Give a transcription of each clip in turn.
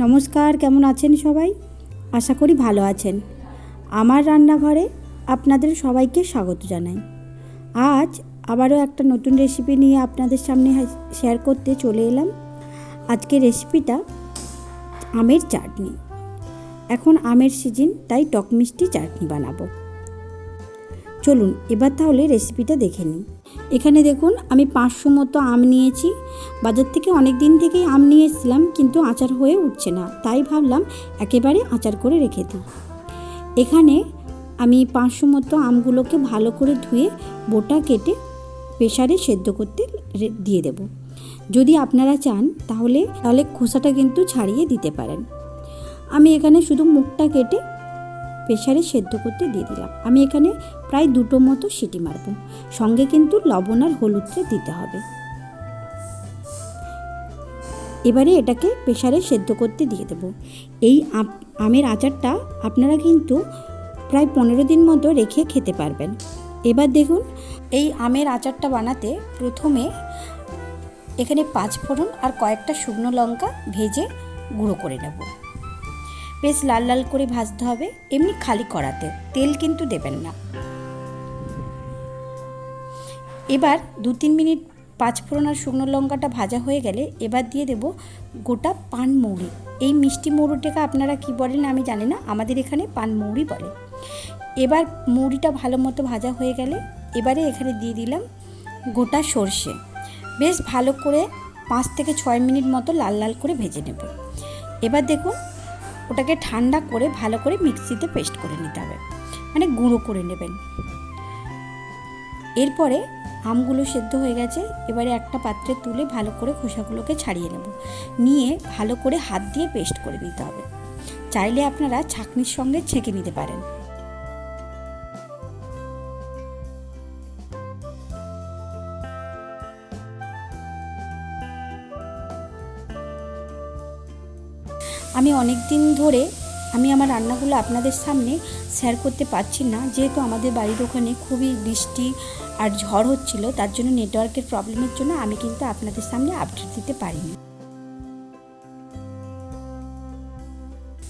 নমস্কার, কেমন আছেন সবাই? আশা করি ভালো আছেন। আমার রান্নাঘরে আপনাদের সবাইকে স্বাগত জানাই। আজ আবারও একটা নতুন রেসিপি নিয়ে আপনাদের সামনে শেয়ার করতে চলে এলাম। আজকে রেসিপিটা আমের চাটনি। এখন আমের সিজন তাই টক মিষ্টি চাটনি বানাবো। চলুন, এবার তাহলে রেসিপিটা দেখে নিই। এখানে দেখুন, আমি পাঁচশো মতো আম নিয়েছি। বাজার থেকে অনেক দিন থেকেই আম নিয়ে এসেছিলাম, কিন্তু আচার হয়ে উঠছে না। তাই ভাবলাম একেবারে আচার করে রেখে দিই। এখানে আমি পাঁচশো মতো আমগুলোকে ভালো করে ধুয়ে বোটা কেটে প্রেশারে সেদ্ধ করতে দিয়ে দেব। যদি আপনারা চান, তাহলে তাহলে খোসাটা কিন্তু ছাড়িয়ে দিতে পারেন। আমি এখানে শুধু মুখটা কেটে প্রেশারে সেদ্ধ করতে দিয়ে দিলাম। আমি এখানে প্রায় দুটো মতো সিটি মারব। সঙ্গে কিন্তু লবণ আর হলুদটা দিতে হবে। এবারে এটাকে প্রেশারে সেদ্ধ করতে দিয়ে দেব। এই আমের আচারটা আপনারা কিন্তু প্রায় পনেরো দিন মতো রেখে খেতে পারবেন। এবার দেখুন, এই আমের আচারটা বানাতে প্রথমে এখানে পাঁচ ফোড়ন আর কয়েকটা শুকনো লঙ্কা ভেজে গুঁড়ো করে নেব। বেশ লাল লাল করে ভাজতে হবে, এমনি খালি কড়াতে। তেল কিন্তু দেবেন না। এবার দু তিন মিনিট পাঁচ ফোড়ন আর শুকনো লঙ্কাটা ভাজা হয়ে গেলে এবার দিয়ে দেব গোটা পান মৌরি। এই মিষ্টি মৌরিটাকে আপনারা কি বলেন আমি জানি না, আমাদের এখানে পান মৌরি বলে। এবার মৌরিটা ভালো মতো ভাজা হয়ে গেলে এবারে এখানে দিয়ে দিলাম গোটা সর্ষে। বেশ ভালো করে পাঁচ থেকে ছয় মিনিট মতো লাল লাল করে ভেজে নেব। এবার দেখুন ওটাকে ঠান্ডা করে ভালো করে মিক্সিতে পেস্ট করে নিতে হবে। মানে গুঁড়ো করে নেবেন। এরপরে আমগুলো সেদ্ধ হয়ে গেছে, এবারে একটা পাত্রে তুলে ভালো করে খোসাগুলোকে ছাড়িয়ে নেব। নিয়ে ভালো করে হাত দিয়ে পেস্ট করে নিতে হবে। চাইলে আপনারা ছাঁকনির সঙ্গে ছেঁকে নিতে পারেন। আমি অনেক দিন ধরে আমি আমার রান্নাগুলো আপনাদের সামনে শেয়ার করতে পারছি না। যেহেতু আমাদের বাড়ির ওখানে খুবই বৃষ্টি আর ঝড় হচ্ছিল, তার জন্য নেটওয়ার্কের প্রবলেমের জন্য আমি কিন্তু আপনাদের সামনে আপডেট দিতে পারিনি।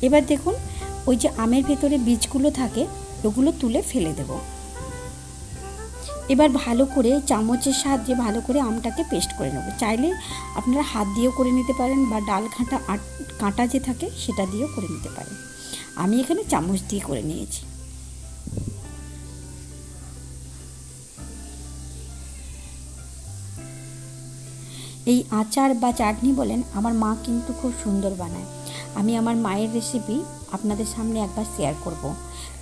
এবার দেখুন, ওই যে আমের ভেতরে বীজগুলো থাকে, ওগুলো তুলে ফেলে দেব। এবার ভালো করে চামচের সাহায্যে ভালো করে আমটাকে পেস্ট করে নেব। চাইলে আপনারা হাত দিয়েও করে নিতে পারেন বা ডাল ঘাঁটা আট কাঁটা যে থাকে সেটা দিয়েও করে নিতে পারেন। আমি এখানে চামচ দিয়ে করে নিয়েছি। এই আচার বা চাটনি বলেন, আমার মা কিন্তু খুব সুন্দর বানায়। আমি আমার মায়ের রেসিপি আপনাদের সামনে একবার শেয়ার করব।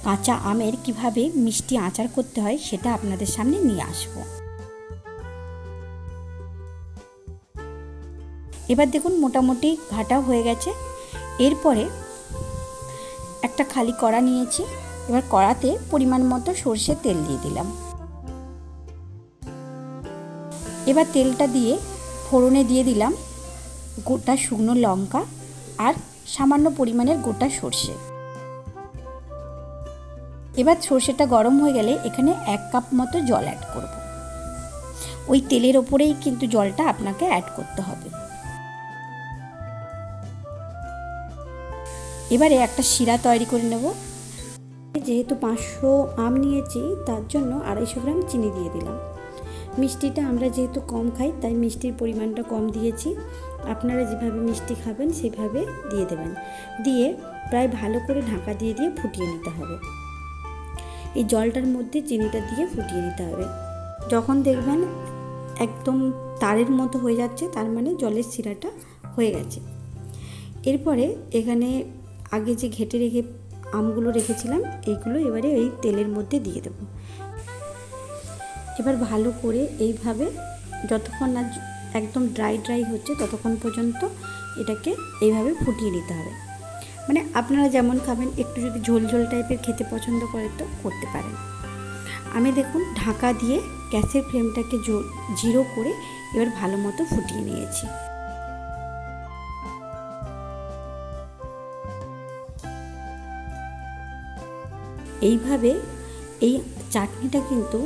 কাঁচা আমের কীভাবে মিষ্টি আচার করতে হয় সেটা আপনাদের সামনে নিয়ে আসব। এবার দেখুন মোটামুটি ঘাটা হয়ে গেছে। এরপরে একটা খালি কড়া নিয়েছি। এবার কড়াতে পরিমাণ মতো সর্ষের তেল দিয়ে দিলাম। এবার তেলটা দিয়ে ফোড়নে দিয়ে দিলাম গোটা শুকনো লঙ্কা আর সামান্য পরিমাণের গোটা সর্ষে। এবার সর্ষেটা গরম হয়ে গেলে এখানে এক কাপ মতো জল অ্যাড করব। ওই তেলের ওপরেই কিন্তু জলটা আপনাকে অ্যাড করতে হবে। এবারে একটা শিরা তৈরি করে নেব। যেহেতু পাঁচশো আম নিয়েছি, তার জন্য আড়াইশো গ্রাম চিনি দিয়ে দিলাম। মিষ্টিটা আমরা যেহেতু কম খাই, তাই মিষ্টির পরিমাণটা কম দিয়েছি। আপনারা যেভাবে মিষ্টি খাবেন, সেভাবে দিয়ে দেবেন। দিয়ে প্রায় ভালো করে ঢাকা দিয়ে দিয়ে ফুটিয়ে নিতে হবে। এই জলটার মধ্যে চিনিটা দিয়ে ফুটিয়ে নিতে হবে। যখন দেখবেন একদম তারের মতো হয়ে যাচ্ছে, তার মানে জলের শিরাটা হয়ে গেছে। এরপরে এখানে আগে যে ঘেটে রেখে আমগুলো রেখেছিলাম, এইগুলো এবারে এই তেলের মধ্যে দিয়ে দেবো। এবার ভালো করে এইভাবে যতক্ষণ না একদম ড্রাই ড্রাই হচ্ছে, ততক্ষণ পর্যন্ত এটাকে এইভাবে ফুটিয়ে নিতে হবে। মানে আপনারা যেমন খাবেন, একটু যদি ঝোল ঝোল টাইপের খেতে পছন্দ করে তো করতে পারেন। আমি দেখুন ঢাকা দিয়ে গ্যাসের ফ্লেমটাকে জিরো করে এবার ভালো মতো ফুটিয়ে নিয়েছি। এইভাবে এই চাটনিটা কিন্তু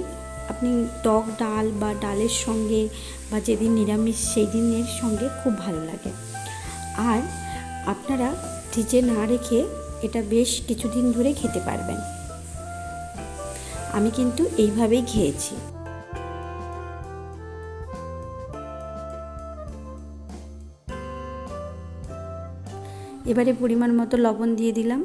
আপনি টক ডাল বা ডালের সঙ্গে বা যেদিন নিরামিষ সেই দিনের সঙ্গে খুব ভালো লাগে। আর আপনারা ফ্রিজে না রেখে এটা বেশ কিছুদিন ধরে খেতে পারবেন। আমি কিন্তু এইভাবেই খেয়েছি। এবারে পরিমাণ মতো লবণ দিয়ে দিলাম।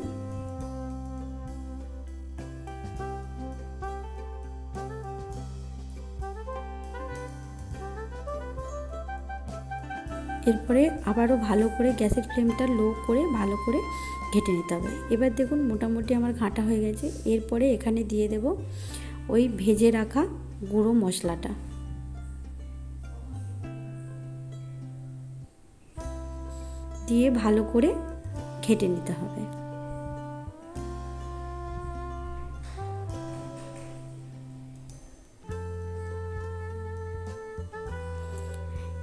এরপরে আবারও ভালো করে গ্যাসের ফ্লেমটা লো করে ভালো করে ঘেটে নিতে হবে। এবার দেখুন মোটামুটি আমার ঘাঁটা হয়ে গেছে। এরপরে এখানে দিয়ে দেব ওই ভেজে রাখা গুঁড়ো মশলাটা। দিয়ে ভালো করে ঘেটে নিতে হবে।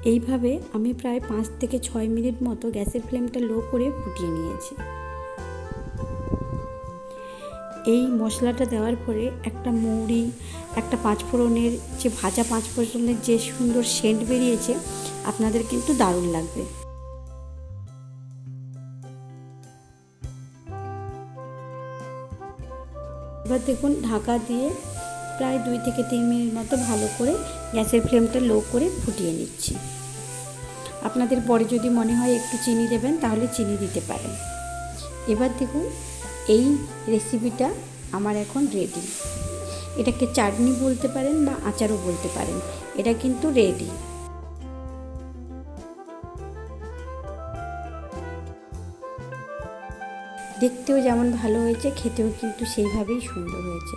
এইভাবে আমি প্রায় পাঁচ থেকে ছয় মিনিট মতো গ্যাসের ফ্লেমটা লো করে ফুটিয়ে নিয়েছি। এই মশলাটা দেওয়ার পরে একটা মৌরি, একটা পাঁচফোড়নের যে ভাজা পাঁচফোড়নের যে সুন্দর সেন্ট বেরিয়েছে, আপনাদের কিন্তু দারুণ লাগবে। এবার দেখুন ঢাকা দিয়ে প্রায় দুই থেকে তিন মিনিট মতো ভালো করে গ্যাসের ফ্লেমটা লো করে ফুটিয়ে নিচ্ছি। আপনাদের পরে যদি মনে হয় একটু চিনি দেবেন, তাহলে চিনি দিতে পারেন। এবার দেখুন, এই রেসিপিটা আমার এখন রেডি এটাকে চাটনি বলতে পারেন বা আচারও বলতে পারেন। এটা কিন্তু রেডি দেখতেও যেমন ভালো হয়েছে, খেতেও কিন্তু সেইভাবেই সুন্দর হয়েছে।